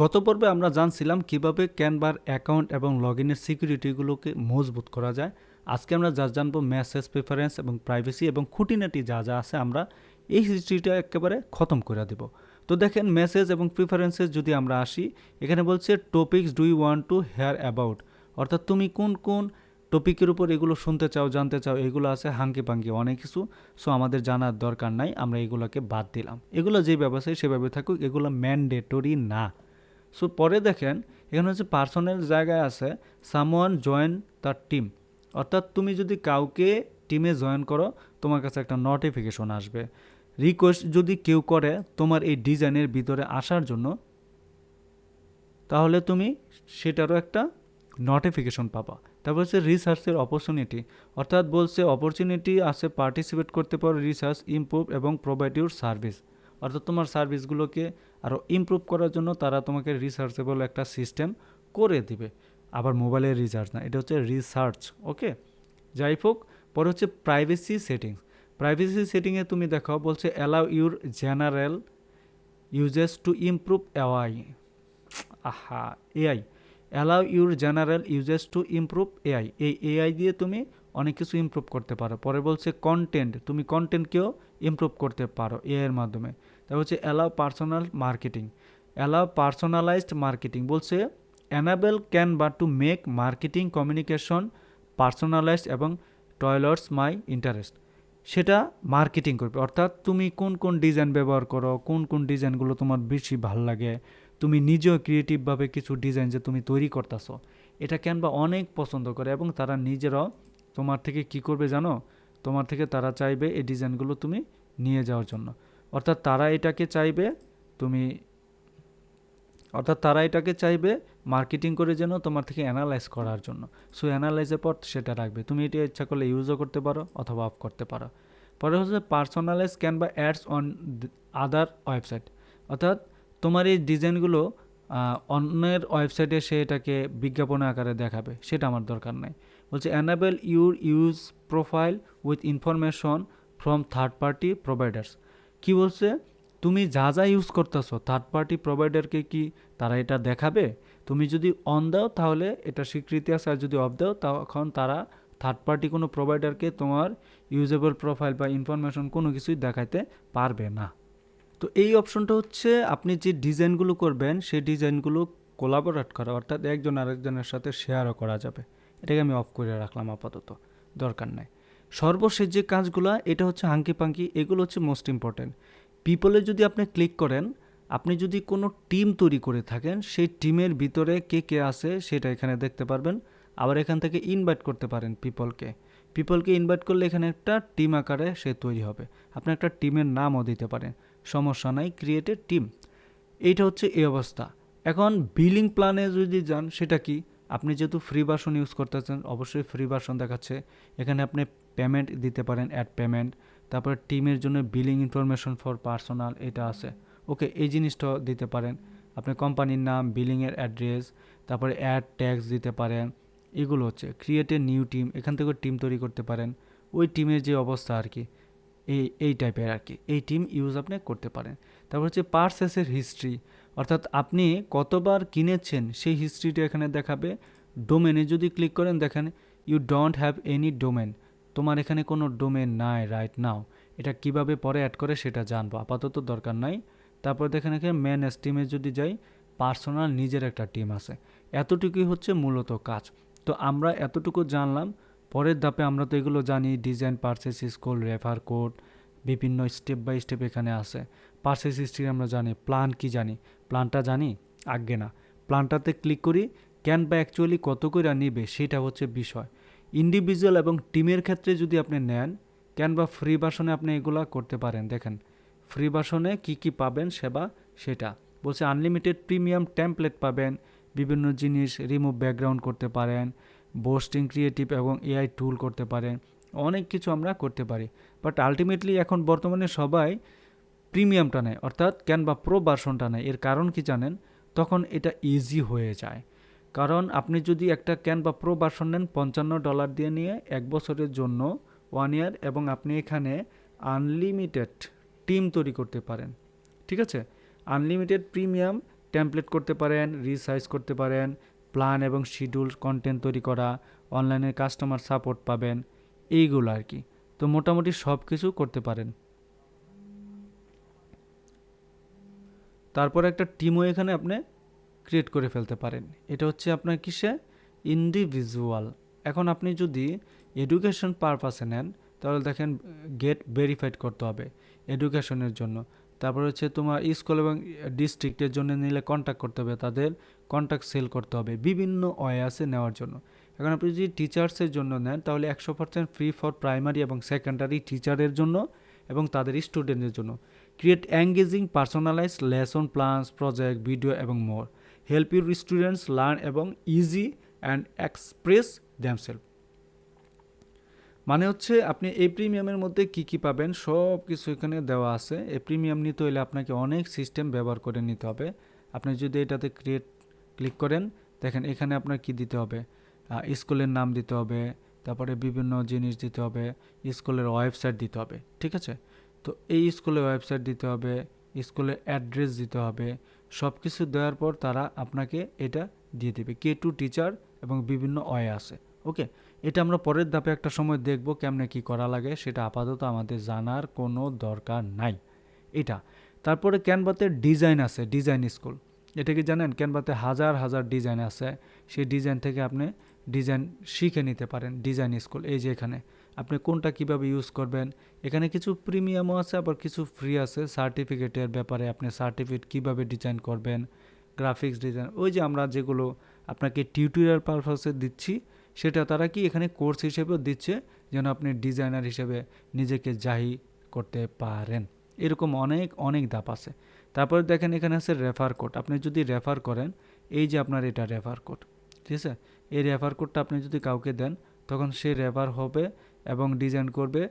গত পর্বে আমরা জানছিলাম কীভাবে ক্যানভার অ্যাকাউন্ট এবং লগ ইনের সিকিউরিটিগুলোকে মজবুত করা যায়। আজকে আমরা যা জানব মেসেজ প্রেফারেন্স এবং প্রাইভেসি এবং খুঁটিনাটি যা যা আছে আমরা এই হিস্ট্রিটা একেবারে খতম করে দেব। তো দেখেন মেসেজ এবং প্রিফারেন্সেস যদি আমরা আসি, এখানে বলছে topics do you want to hear about অর্থাৎ তুমি কোন কোন টপিকের উপর এগুলো শুনতে চাও, জানতে চাও, এগুলো আছে হাঙ্কি পাঙ্কি অনেক কিছু। সো আমাদের জানার দরকার নাই, আমরা এগুলোকে বাদ দিলাম। এগুলো যে ব্যবসায় সেভাবে থাকুক, এগুলো ম্যান্ডেটরি না। সো পরে দেখেন, এখানে হচ্ছে পার্সোনাল জায়গায় আছে সামওয়ান জয়েন দ্য টিম অর্থাৎ তুমি যদি কাউকে টিমে জয়েন করো, তোমার কাছে একটা নোটিফিকেশন আসবে। রিকোয়েস্ট যদি কেউ করে তোমার এই ডিজাইনের ভিতরে আসার জন্য, তাহলে তুমি সেটারও একটা নোটিফিকেশন পাবা। তারপর হচ্ছে রিসার্চের অপরচুনিটি অর্থাৎ বলছে অপরচুনিটি আছে পার্টিসিপেট করতে পারো রিসার্চ ইমপ্রুভ এবং প্রোভাইড ইউর সার্ভিস অর্থাৎ তোমার সার্ভিসগুলোকে আরও ইমপ্রুভ করার জন্য তারা তোমাকে রিসার্চেবল একটা সিস্টেম করে দিবে। আবার মোবাইলের রিচার্জ না, এটা হচ্ছে রিসার্চ ওকে যাই হোক, পরে হচ্ছে প্রাইভেসি সেটিংস প্রাইভেসি সেটিংয়ে তুমি দেখো বলছে allow your general usages to improve AI আহা AI allow your general usages to improve AI এই এআই দিয়ে তুমি অনেক কিছু ইমপ্রুভ করতে পারো। পরে বলছে কন্টেন্ট তুমি কন্টেন্টকেও ইমপ্রুভ করতে পারো এআইয়ের মাধ্যমে। তারপর হচ্ছে allow personal marketing allow personalised marketing বলছে enable Canva to make marketing communication personalised এবং টয়লার্স মাই ইন্টারেস্ট সেটা মার্কেটিং করবে। অর্থাৎ তুমি কোন কোন ডিজাইন ব্যবহার করো, কোন কোন ডিজাইনগুলো তোমার বেশি ভালো লাগে, তুমি নিজেও ক্রিয়েটিভভাবে কিছু ডিজাইন যে তুমি তৈরি করতেছো, এটা ক্যানভা অনেক পছন্দ করে এবং তারা নিজেরাও তোমার থেকে কি করবে জানো? তোমার থেকে তারা চাইবে এই ডিজাইনগুলো তুমি নিয়ে যাওয়ার জন্য। অর্থাৎ তারা এটাকে চাইবে তুমি, অর্থাৎ তারা এটাকে চাইবে মার্কেটিং করে যেন তোমার থেকে অ্যানালাইজ করার জন্য। সো অ্যানালাইজের পর সেটা রাখবে। তুমি এটা ইচ্ছা করলে ইউজও করতে পারো অথবা অফ করতে পারো। পরে হচ্ছে personalise Canva ads on other website অর্থাৎ তোমার এই ডিজাইনগুলো অন্যের ওয়েবসাইটে সে এটাকে বিজ্ঞাপন আকারে দেখাবে, সেটা আমার দরকার নাই। বলছে enable your use profile with information from third party providers কি বলছে? তুমি যা যা ইউজ করতেছো থার্ড পার্টি প্রোভাইডারকে কি তারা এটা দেখাবে? তুমি যদি অন দাও তাহলে এটা স্বীকৃতি আছে, আর যদি অফ দাও তখন তারা থার্ড পার্টি কোনো প্রোভাইডারকে তোমার ইউজেবল প্রোফাইল বা ইনফরমেশন কোনো কিছুই দেখাইতে পারবে না। তো এই অপশনটা হচ্ছে আপনি যে ডিজাইনগুলো করবেন, সেই ডিজাইনগুলো কোলাবোরেট করা, অর্থাৎ একজন আরেকজনের সাথে শেয়ারও করা যাবে। এটাকে আমি অফ করে রাখলাম আপাতত, দরকার নাই। সর্বশেষ যে কাজগুলো, এটা হচ্ছে হাঙ্কি পাঙ্কি এগুলো হচ্ছে মোস্ট ইম্পর্ট্যান্ট পিপলে যদি আপনি ক্লিক করেন, আপনি যদি কোনো টিম তৈরি করে থাকেন, সেই টিমের ভিতরে কে কে আছে, সেটা এখানে দেখতে পারবেন। আবার এখান থেকে ইনভাইট করতে পারেন পিপলকে পিপলকে ইনভাইট করলে এখানে একটা টিম আকারে সে তৈরি হবে। আপনি একটা টিমের নামও দিতে পারেন। সমস্যা নাই ক্রিয়েটেড টিম এইটা হচ্ছে এই অবস্থা। এখন বিলিং প্ল্যানে যদি যান, সেটা কি? আপনি যেহেতু ফ্রি ভার্সন ইউজ করতেছেন, অবশ্যই ফ্রি ভার্সন দেখাচ্ছে। এখানে আপনি পেমেন্ট দিতে পারেন অ্যাড পেমেন্ট তারপরে টিমের জন্য বিলিং ইনফরমেশন ফর পার্সোনাল এটা আছে। ওকে এই জিনিসটা দিতে পারেন। আপনি কোম্পানির নাম বিলিংয়ের অ্যাড্রেস তারপরে অ্যাড ট্যাক্স দিতে পারেন। এগুলো হচ্ছে ক্রিয়েট এ নিউ টিম এখান থেকে টিম তৈরি করতে পারেন। ওই টিমের যে অবস্থা আর কি। এই এই টাইপের আর কি। এই টিম ইউজ আপনি করতে পারেন। তারপর হচ্ছে পার্সেসের হিস্ট্রি অর্থাৎ আপনি কতবার কিনেছেন সেই হিস্ট্রিটা এখানে দেখাবে। ডোমেনে যদি ক্লিক করেন, দেখেন you don't have any domain তোমার এখানে কোনো ডোমেন নাই রাইট নাও এটা কীভাবে পরে অ্যাড করে সেটা জানব। আপাতত দরকার নাই। তারপর দেখেন এখানে মেন টিমে যদি যাই পার্সোনাল নিজের একটা টিম আছে। এতটুকুই হচ্ছে মূলত কাজ। তো আমরা এতটুকু জানলাম। পরের ধাপে আমরা তো এগুলো জানি design purchases school refer code বিভিন্ন স্টেপ বাই স্টেপ এখানে আছে। পার্সেস হিস্ট্রি আমরা জানি প্ল্যান কি জানি? প্ল্যানটা জানি? আগে না। প্ল্যানটাতে ক্লিক করি ক্যান বা অ্যাকচুয়ালি কত করে নিবে সেটা হচ্ছে বিষয়। ইন্ডিভিজুয়াল এবং টিমের ক্ষেত্রে যদি আপনি নেন ক্যান বা ফ্রি ভার্সনে আপনি এগুলা করতে পারেন। দেখেন ফ্রি ভার্সনে কী কী পাবেন? সেবা, সেটা। বলছে আনলিমিটেড প্রিমিয়াম টেমপ্লেট পাবেন, বিভিন্ন জিনিস রিমুভ ব্যাকগ্রাউন্ড করতে পারেন বোস্টিং ক্রিয়েটিভ এবং এআই টুল করতে পারেন অনেক কিছু আমরা করতে পারি। বাট আলটিমেটলি এখন বর্তমানে সবাই প্রিমিয়ামটা নেয়, অর্থাৎ ক্যান বা প্রো ভার্সনটা নেয়। এর কারণ কি জানেন? তখন এটা ইজি হয়ে যায়। কারণ আপনি যদি একটা ক্যান বা প্রো ভার্সন নেন, পঞ্চান্ন ডলার দিয়ে নিয়ে এক বছরের জন্য ওয়ান ইয়ার এবং আপনি এখানে আনলিমিটেড টিম তৈরি করতে পারেন। ঠিক আছে? আনলিমিটেড প্রিমিয়াম টেমপ্লেট করতে পারেন রিসাইজ করতে পারেন প্ল্যান এবং শিডিউল কন্টেন্ট তৈরি করা, অনলাইনে কাস্টমার সাপোর্ট পাবেন, এইগুলো আর কি। তো মোটামুটি সব কিছু করতে পারেন। তারপর একটা টিমও এখানে আপনি ক্রিয়েট করে ফেলতে পারেন। এটা হচ্ছে আপনার কিসে? ইন্ডিভিজুয়াল এখন আপনি যদি এডুকেশন পারপাসে নেন, তাহলে দেখেন গেট ভেরিফাইড করতে হবে এডুকেশনের জন্য। তারপর হচ্ছে তোমার স্কুল এবং ডিস্ট্রিক্টের জন্য নিলে কন্ট্যাক্ট করতে হবে, তাদের কন্ট্যাক্ট সেল করতে হবে, বিভিন্ন ওয়ে আছে নেওয়ার জন্য। এখন আপনি যদি টিচার্সের জন্য নেন, তাহলে একশো পার্সেন্ট ফ্রি ফর প্রাইমারি এবং সেকেন্ডারি টিচারের জন্য এবং তাদের স্টুডেন্টের জন্য। Create engaging personalise lesson plans project video এবং more help your students learn এবং ইজি অ্যান্ড এক্সপ্রেস দ্যামসেলফ মানে হচ্ছে আপনি এই প্রিমিয়ামের মধ্যে কি কি পাবেন? সব কিছু এখানে দেওয়া আছে। এই প্রিমিয়াম নিতে হলে আপনাকে অনেক সিস্টেম ব্যবহার করে নিতে হবে। আপনি যদি এটাতে ক্রিয়েট ক্লিক করেন, দেখেন এখানে আপনার কি দিতে হবে? স্কুলের নাম দিতে হবে, তারপরে বিভিন্ন জিনিস দিতে হবে, স্কুলের ওয়েবসাইট দিতে হবে, ঠিক আছে? তো এই স্কুলের ওয়েবসাইট দিতে হবে, স্কুলের অ্যাড্রেস দিতে হবে সব কিছু দেওয়ার পর তারা আপনাকে এটা দিয়ে দেবে। কে টু টিচার এবং বিভিন্ন ওয়ে আছে। ওকে, এটা আমরা পরের ধাপে একটা সময় দেখব কেমনে কি করা লাগে, সেটা আপাতত আমাদের জানার কোনো দরকার নাই। এটা, তারপরে ক্যানভাতে ডিজাইন আছে, ডিজাইন স্কুল। এটা কি জানেন? ক্যানভাতে হাজার হাজার ডিজাইন আছে, সেই ডিজাইন থেকে আপনি ডিজাইন শিখে নিতে পারেন, ডিজাইন স্কুল, এই যে এখানে। আপনি কোনটা কীভাবে ইউজ করবেন, এখানে কিছু প্রিমিয়ামও আছে, আবার কিছু ফ্রি আছে, সার্টিফিকেটের ব্যাপারে আপনি সার্টিফিকেট কীভাবে ডিজাইন করবেন, গ্রাফিক্স ডিজাইন, ওই যে আমরা যেগুলো আপনাকে টিউটোরিয়াল পারপাসে দিচ্ছি সেটা তারা কি এখানে কোর্স হিসেবেও দিচ্ছে যেন আপনি ডিজাইনার হিসেবে নিজেকে জাহি করতে পারেন? এরকম অনেক অনেক ধাপ আছে। তারপরে দেখেন এখানে আছে রেফার কোড আপনি যদি রেফার করেন, এই যে আপনার এটা রেফার কোড ঠিক আছে? এই রেফার কোডটা আপনি যদি কাউকে দেন, তখন সে রেফার হবে এবং ডিজাইন করবে।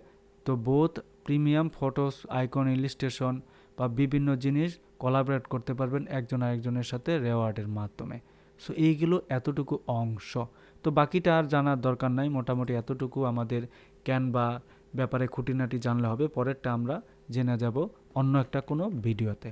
তো both premium photos icon illustration বা বিভিন্ন জিনিস কোলাবরেট করতে পারবেন একজন আরেকজনের সাথে রেওয়ার্ডের মাধ্যমে। সো এইগুলো এতটুকু অংশ। তো বাকিটা আর জানার দরকার নাই। মোটামুটি এতটুকু আমাদের ক্যানভা ব্যাপারে খুঁটিনাটি জানলে হবে। পরেরটা আমরা জেনে যাব অন্য একটা কোনো ভিডিওতে।